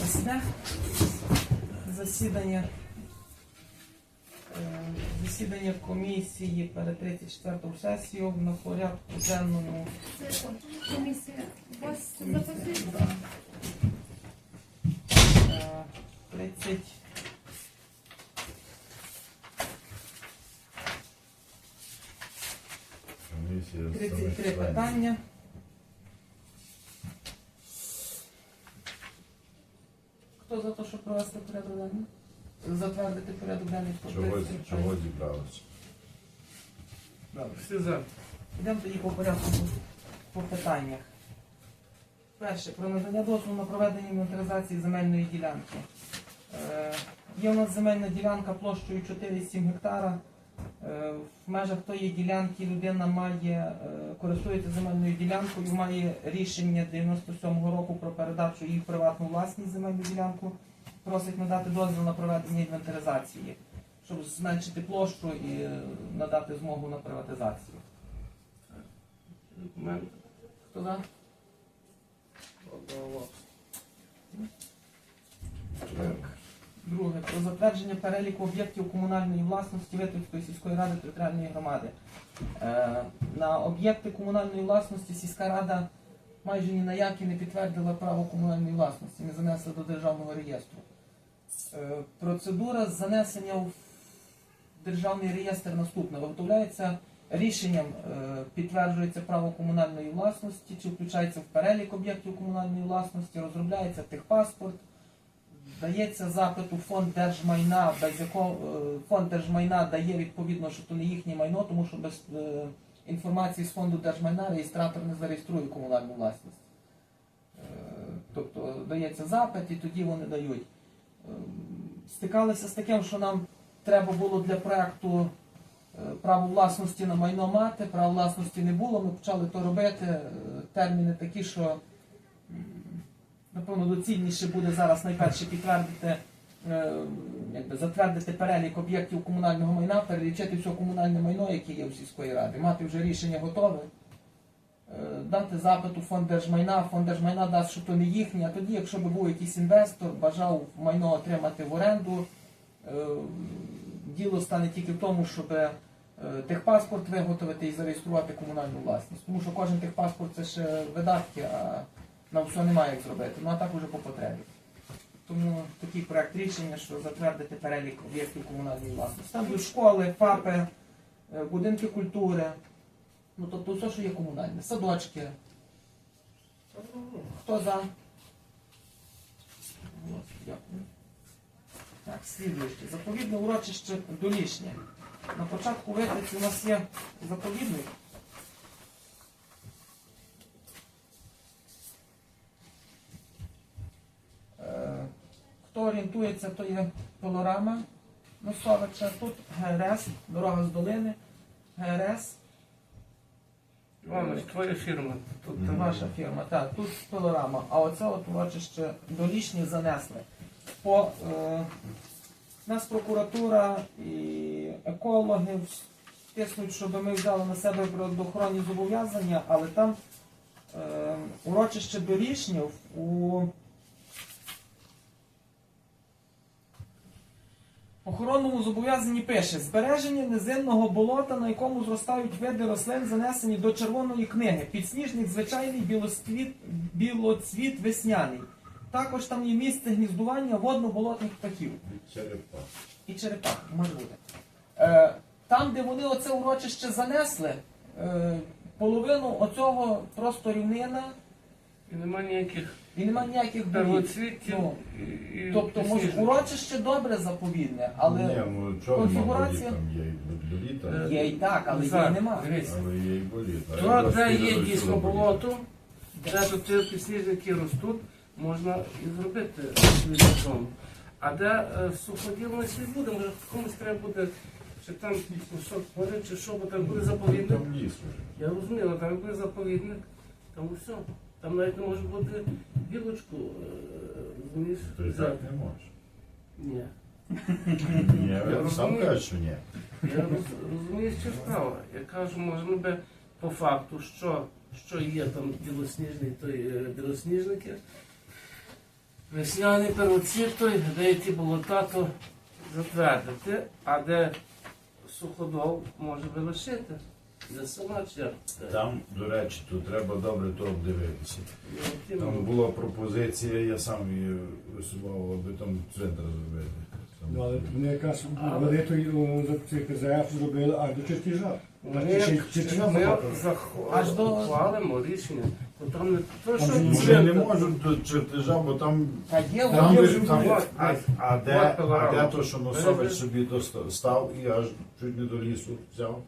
Засідання. Засідання. е, Засідання комісії перед 34 сесією на порядку денному. Комісія вас записує? 30. 33 питання. Хто за те, щоб провести порядок денний? Затвердити порядок денний по Чого, 33 чого зібралися? Добре. Всі за. Йдемо тоді по порядку по питаннях. Перше, про надання дозволу на проведення інвентаризації земельної ділянки. Е, є у нас земельна ділянка площею 4,7 гектара. Е, в межах тої ділянки людина має, е, користується земельною ділянкою, має рішення 97-го року про передачу її в приватну власність земельну ділянку. Просить надати дозвіл на проведення інвентаризації, щоб зменшити площу і е, надати змогу на приватизацію. Документ. Хто за? Одного. Друге. Про затвердження переліку об'єктів комунальної власності Витівської сільської ради територіальної громади. Е, на об'єкти комунальної власності сільська рада майже ні на які не підтвердила право комунальної власності, не занесла до державного реєстру. Е, процедура занесення в державний реєстр наступна. Виготовляється рішенням, е, підтверджується право комунальної власності, чи включається в перелік об'єктів комунальної власності, розробляється техпаспорт, дається запит у фонд держмайна, без якого е, фонд держмайна дає відповідно, що то не їхнє майно, тому що без е, інформації з фонду держмайна реєстратор не зареєструє комунальну власність. Е, Тобто дається запит і тоді вони дають. Стикалися з таким, що нам треба було для проекту е, право власності на майно мати, права власності не було, ми почали то робити. Терміни такі, що напевно доцільніше буде зараз найперше підтвердити, е, якби затвердити перелік об'єктів комунального майна, перелічити все комунальне майно, яке є у сільської ради, мати вже рішення готове, е, дати запит у фонд держмайна, фонд держмайна дасть, що то не їхнє, а тоді, якщо б був якийсь інвестор, бажав майно отримати в оренду, е, діло стане тільки в тому, щоб техпаспорт виготовити і зареєструвати комунальну власність. Тому що кожен техпаспорт це ще видатки, а на все немає як зробити. Ну а так уже по потребі. Тому такий проект рішення, що затвердити перелік об'єктів комунальної власності. Там будуть школи, ФАПи, е, будинки культури, ну тобто все, що є комунальне, садочки. Хто за? От, Дякую. Так, слідуюче. Заповідне урочище Долішнє. На початку витриці у нас є заповідник. Хто орієнтується, то є пилорама Носовича. Тут ГРС, дорога з долини, ГРС. Іванович, твоя фірма. Тут Це ваша фірма. Так, тут пилорама. А оце от урочище долішні занесли. По е, нас прокуратура і екологи тиснуть, щоб ми взяли на себе природоохоронні зобов'язання, але там е, урочище Дорішнів у охоронному зобов'язанні пише збереження низинного болота, на якому зростають види рослин, занесені до червоної книги. Підсніжник звичайний білоцвіт, білоцвіт весняний. Також там є місце гніздування водно-болотних птахів Від черепа. і черепах, може бути. Е, там, де вони оце урочище занесли, е, половину оцього просто рівнина і нема ніяких і нема ніяких боліт. первоцвітів. Ну, і- і Тобто, може, підсніжників. урочище добре заповідне, але Ні, ну чого конфігурація- там є і боліта, Е, є і так, але її Так, нема. але є і боліта. То, де є дійсно болото, де тут ці підсніжники ростуть, можна і зробити слідом. А де е, суходіло слід буде, може комусь треба буде, чи там кусок гори, чи що, бо там буде заповідник. Там ліс уже. Я розумію, але там буде заповідник, там все. Там навіть не може бути білочку, е, розумієш? То і взяти. так не можеш. Ні. Ні, Я я сам розумію. кажу, що ні. Я роз- розумію, що справа. Я кажу, можна би по факту, що, що є там білосніжний, той е, білосніжники, Весняний первоцвіт той, деякі болота то затвердити, а де суходол може би лишити. Чи? Там, до речі, тут треба добре то обдивитися. Ну, Там ну, була пропозиція, я сам її висував, аби там центр зробити. Ну, але вони якраз вони той о, за цих ПЗФ зробили аж до чертежа. Ми, Чи- чи- чи- ми чи- Аж до- ухвалимо рішення, то там не то, що Там не можуть до чертежа, бо там Та є, Там Там, є ви- там, а, а, де, а де то, що Носович собі доста- став і аж чуть не до лісу взяв,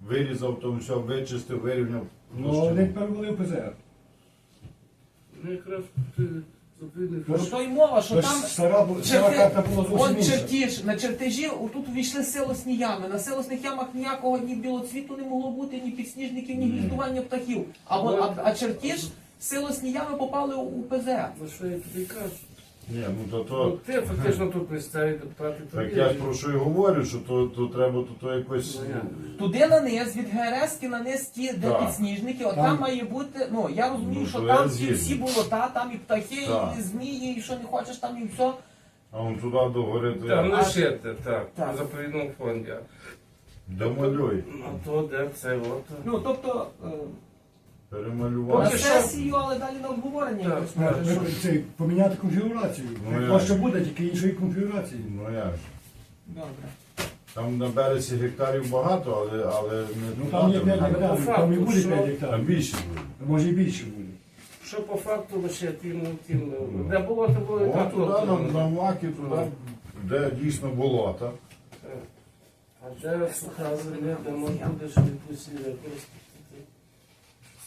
вирізав, то все, вичистив, вирівняв. Ну, вони тепер були в ПЗФ. Ну, якраз ти зупинив. про то й мова, що Тож там стара, бу- стара черти- карта була зовсім Он інша. чертіж, на чертежі отут увійшли силосні ями. На силосних ямах ніякого ні білоцвіту не могло бути, ні підсніжників, ні гніздування птахів. А, вон- а, а чертіж, силосні ями попали у ПЗ. Ну що я тобі кажу? Ні, ну то Ну, то. ти фактично тут місцеві депутати. Так я ж. про що і говорю, що то, то треба то, то якось. Ну. Туди на низ, від ГРС на низ ті, де Так. підсніжники, от Там- там має бути, ну я розумію, Ну, що то там ті згідний. всі болота, там і птахи, Так. і змії, і що не хочеш, там і все. А он туди до гори, то Там я лишити, так, Так. у заповідному фонді. домалюй, А то де це от. Ну тобто е, на перемалював. Поки що- сесію, але далі на обговорення Так, якось може. що- це, поміняти конфігурацію. Ну, Ну, як? що буде, тільки іншої конфігурації. Ну як ж. Добре. Там на березі гектарів багато, але, але не Ну там є 5 багато. гектарів, по там і факту, буде що- 5 Там гектарів. більше буде. Може і більше буде. Що по факту лишити йому тим, Ну. де було, то було і О, так. туди, от, на, ну, на маки, туди, де дійсно болота. так. А де суха земля, де можна буде що якусь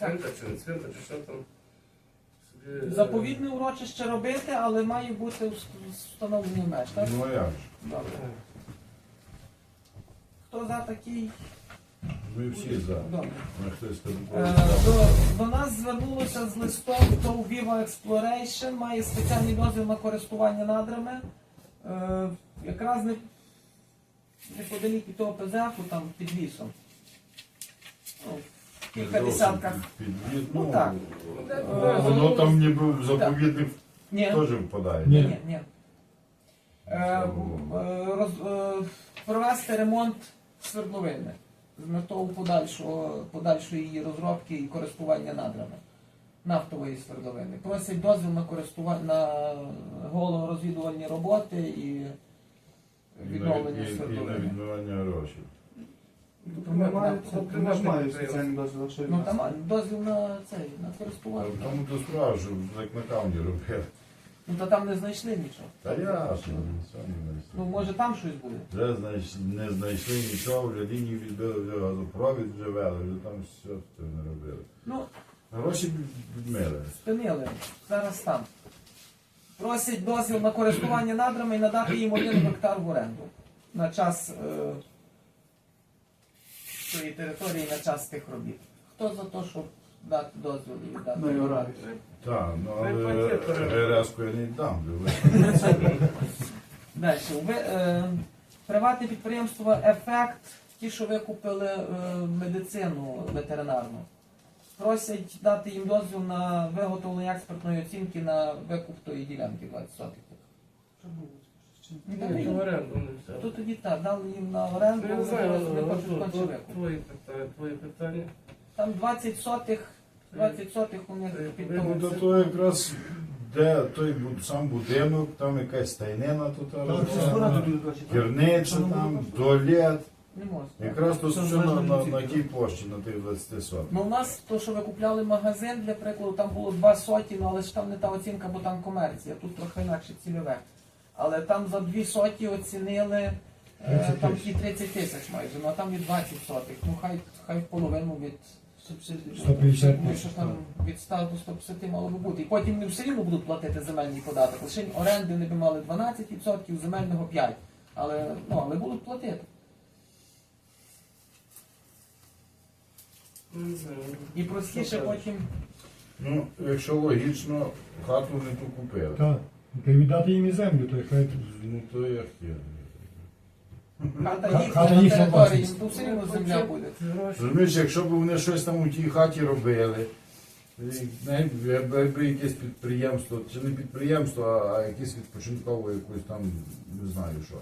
використати? Чи не центр, чи що там? Собі, е, Заповідне урочище робити, але має бути вс- встановлений меж, так? Ну а як ж? Добре. е, Хто за такий? Ми всі за. Добре. Ми хтось там Е, До, до нас звернулося з листом ТОВ Viva Exploration, має спеціальний дозвіл на користування надрами. Е, Якраз не, неподалік від того ПЗФу, там під лісом. Ну, кілька десятках. Ну, ну, так. Е, Воно там ніби в заповідник Ні. теж впадає. Ні. Ні, ні. Е, е, роз, е, провести ремонт свердловини з метою подальшого, подальшої її розробки і користування надрами нафтової свердловини. Просять дозвіл на користування на головорозвідувальні роботи і відновлення І на- і- І на свердловини. відмивання грошей. Приватне має підприємство. спеціальний дозвіл, якщо Ну там дозвіл на цей, на користування. тому то справа, що як на каунті робили. Ну то там не знайшли нічого. Та ясно, все не знайшли. Ну може там щось буде. Вже знайшли, не знайшли нічого, вже лінію відбили, вже газопровід вже вели, вже там все це не робили. Ну, Гроші відмили. Спинили, зараз там. Просять дозвіл на користування надрами і надати їм один гектар в оренду на час е, цієї території на час тих робіт. Хто за те, щоб дати дозвіл і віддати? Ну. Так, ну але пакет я не дам. Далі. Ви, е, приватне підприємство Ефект, ті, що викупили е, медицину ветеринарну, просять дати їм дозвіл на виготовлення експертної оцінки на викуп тої ділянки 20 сотих. Ну, Ні, в оренду не взяли. То тоді так, дали їм на оренду, Ну, Я не знаю, не хочуть то- конче то твої питання, твої питання. Там 20 сотих, 20 сотих у них Е, під Ну, того. то, то якраз де той бу- сам будинок, там якась тайнина тут, так? керниця там. Не можна. Якраз Це все на, на, на тій площі, на тих 20 соток. Ну, у нас то, що ви купляли магазин, для прикладу, там було два соті, ну, але ж там не та оцінка, бо там комерція, тут трохи інакше цільове. Але там за дві соті оцінили е, 30 там тисяч. ті 30 тисяч майже, ну а там і 20 сотих. Ну хай хай половину від субсидії. 150 Ну, тисяч, що там від 100 до 150 мало би бути. І потім вони все рівно будуть платити земельний податок. Лише оренди вони би мали 12%, земельного 5%. Але, ну, але будуть платити. Ну, Не. І простіше потім. Ну, якщо логічно, хату не ту купили. Так. Віддати їм і землю, то хай Ну то як є. Хата Ха- їхня хата на їхня власність. ну все рівно земля буде. Розумієш, якщо б вони щось там у тій хаті робили, якби якесь підприємство, чи не підприємство, а, а якесь відпочинкове якось там, не знаю що.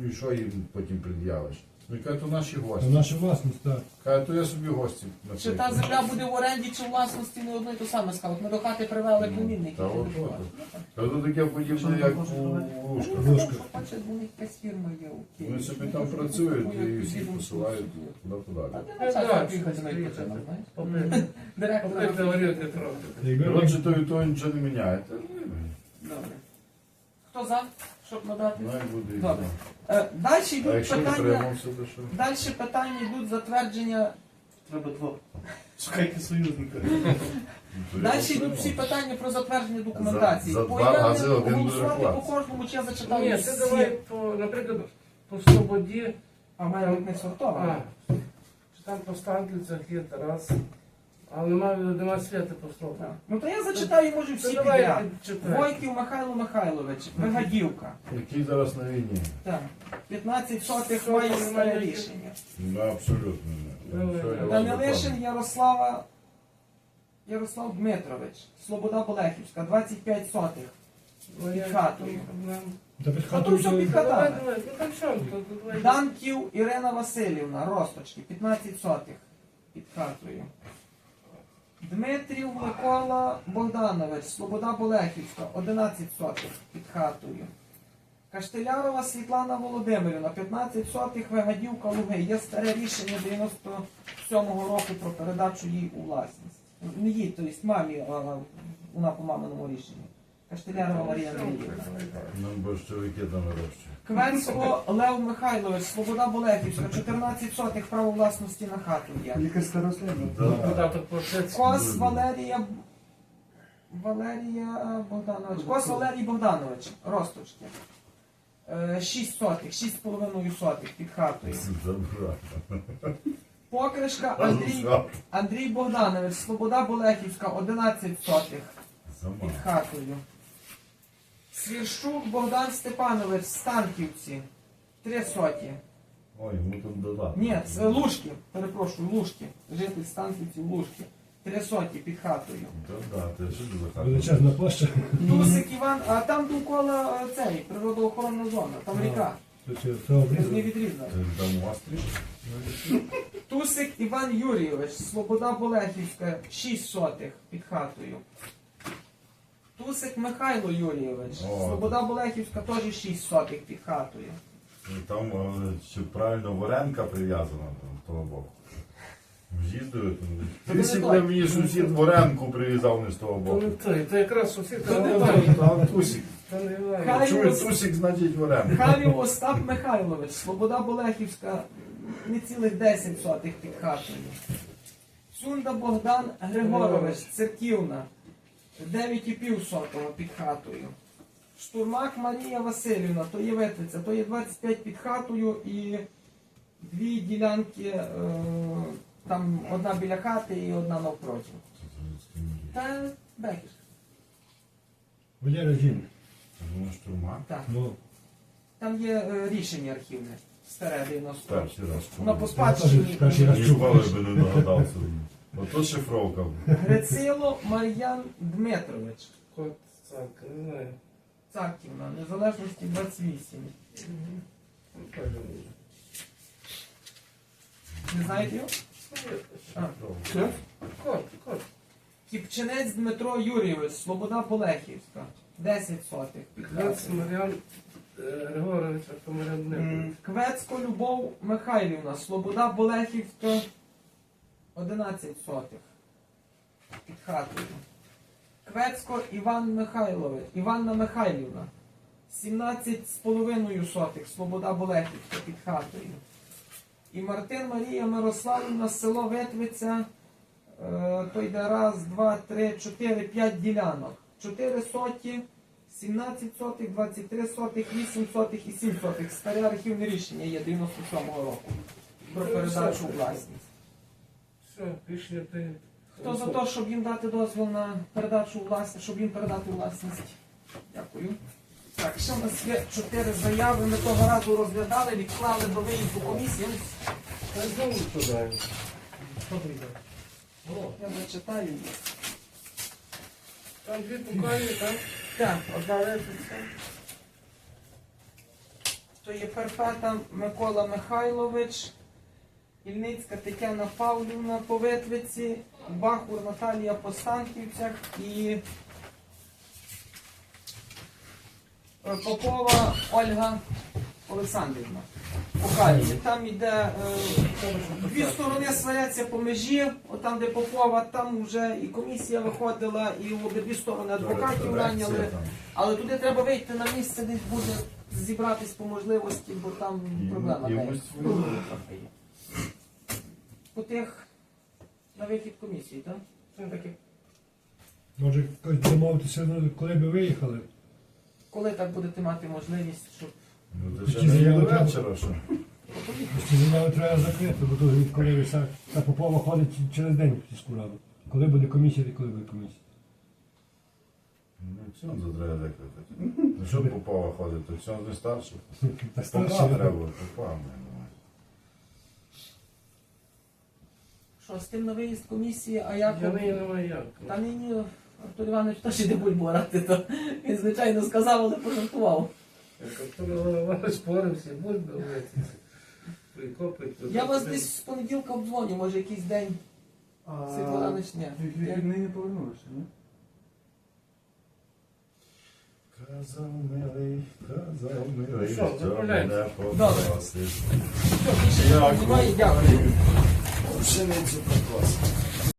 Ну і що їм потім пред'явиш? Ну, яка то наші Це гості. наша власність, так. Каже, то я собі гості. Чи та земля буде в оренді, чи в власності не одно і то саме сказав. Ми до хати привели Ну, племінників. та от, от. Та то таке подібне, як у Лужках. Хоче, у них якась фірма є у Києві. Вони собі там працюють і всіх посилають туди-туди. Та Е, не да, начальник приїхати на відпочинок, знаєш. Директор. горілки трохи. Якби Коротше, то і то нічого не міняє. Та, ну, Добре. Хто за, щоб надати? Ну, і буде. і Добре. Е, Далі А йдуть якщо не питання. то що? Далі питання йдуть затвердження. Треба двох. Шукайте союзника. Далі йдуть всі питання про затвердження документації. За- за Бо два я рази не один голосувати по кожному, чи я зачитаю Ні, ти давай, по, наприклад, по Слободі, А в мене не сортовано. а, чи там по Станківцях є Тарас, але немає, немає свята по Слободі. Так. Ну то я зачитаю, може, всі давай підряд. читай. Войків Михайло Михайлович, Вигадівка. Який зараз на війні? Так. 15 сотих має немає рішення. Ну, абсолютно не. Данилишин. Ярослава Ярослав Дмитрович, Слобода Болехівська, 25 сотих. Ну, Під хатою. Ну, А все під хатами. ну. Данків Ірина Васильівна, Росточки, 15 сотих під хатою. Дмитрів Микола Богданович, Слобода Болехівська, 11 сотих під хатою. Каштелярова Світлана Володимирівна, 15 сотих Вигадівка Луги. Є старе рішення 97-го року про передачу їй у власність. Не їй, тобто мамі, вона по маминому рішенню. Каштелярова Марія Андріївна. Ну, борщовики там вирощують. Квенсько Лев Михайлович, Свобода Болехівська, 14 сотих право власності на хату є. Лікарська рослина. Швеції. Кос Валерія Валерія Богданович. Кос Валерій Богданович, Росточки. 6 сотих, 6,5 сотих під хатою. Покришка Андрій, Андрій Богданович, Свобода Болехівська, 11 сотих під хатою. Свіршук Богдан Степанович, Станківці, 3 соті. Ой, йому там додати. Ні, це Лужки, перепрошую, Лужки. Житель Станківців Лужки. Три соті під хатою. Да, да, ти що ти за хату? Величезна площа. Тусик Іван, а там довкола е, цей, природоохоронна зона, там ріка. Це це- це Не обрізано. відрізана. Ти Там острів? Тусик Іван Юрійович, Слобода Болехівська, 6 сотих під хатою. Тусик Михайло Юрійович, О. Слобода Болехівська теж 6 сотих під хатою. Ну, Там е, чи правильно Варенка прив'язана там, з того боку. Їздили там. Ти не той. мені сусід Варенку прив'язав не з того То боку. не той, то якраз сусід, То то не той. Там Тусік. Не. Хай Чує Тусік, значить Варенка. Халів Остап Михайлович, Свобода Болехівська, не цілих 10 сотих під хатою. Сунда Богдан Григорович, Церківна, 9,5 сотого під хатою. Штурмак Марія Васильівна, то є Ветвиця, то є 25 під хатою і дві ділянки, е, там одна біля хати і одна навпроти. Та Бекіш. Валера Жін. Ну, штурма. Так. Ну, Там є е, рішення архівне, старе 90 років. Перший раз. Воно по чую. я теж спадщині. перший раз чув. Ніколи би не догадався. Ото шифровка. Грицило Мар'ян Дмитрович, Кот, так, не знаю. Царківна, незалежності 28. Ну, не знаєте його? А. Кот, кот. Кіпчинець Дмитро Юрійович, Слобода Болехівська, 10 сотих. Квець Мар'ян е, Григорович, Мар'ян Дмитрович. Квецько Любов Михайлівна, Слобода Болехівська, 11 сотих. Під хатою. Квецько Іван Михайлович, Іванна Михайлівна, 17,5 сотих, Слобода Болехівська під хатою. І Мартин Марія Мирославівна, село Ветвиця, е, то йде раз, два, три, чотири, п'ять ділянок. 4 соті, 17 сотих, 23 сотих, 8 сотих і 7 сотих. Старе архівне рішення є 97-го року про передачу власність. Все, рішення прийнято. Хто за те, щоб їм дати дозвіл на передачу власність, щоб їм передати власність? Дякую. Так, ще у нас є чотири заяви. Ми того разу розглядали, відклали до виїзду комісії. Та знову туди. О, Я зачитаю їх. там дві буквально, так? Так, одна липиця. То є Перпета Микола Михайлович, Ільницька Тетяна Павлівна по Витвиці, Бахур Наталія по Станківцях і е, Попова Ольга Олександрівна. По Там йде е, дві сторони сваряться по межі, отам, де Попова, там вже і комісія виходила, і обидві сторони адвокатів наняли. Але туди треба вийти на місце, десь буде зібратись по можливості, бо там проблема. і деяка. ось ви- Проблема трохи є. По тих на вихід комісії, так? Це таке. Може, домовитися, ну, коли би виїхали. Коли так будете мати можливість, щоб Ну, це ще не до треба. вечора, що? Заяви треба закрити, бо то коли ви са- та попова ходить через день в сільську раду. Коли буде комісія, і коли буде комісія. Ну, цьому треба викликати. Ну, що Попова ходить, то цьому не старший. Та Попа треба, попа має. Що з тим на виїзд комісії, а як Я неї немає як. та нині Артур Іванович теж іде бульбу орати, то він звичайно сказав, але пожартував. Артур спорився, будь давайте. Прикопить. туди. Я вас десь з понеділка обдзвоню, може якийсь день. Світлана Іванович, ні. Від не повернулися, ні? Казав милий, казав милий, Що, що мене Добре. попросив. Все, більше немає, дякую. Пшеницю попросив.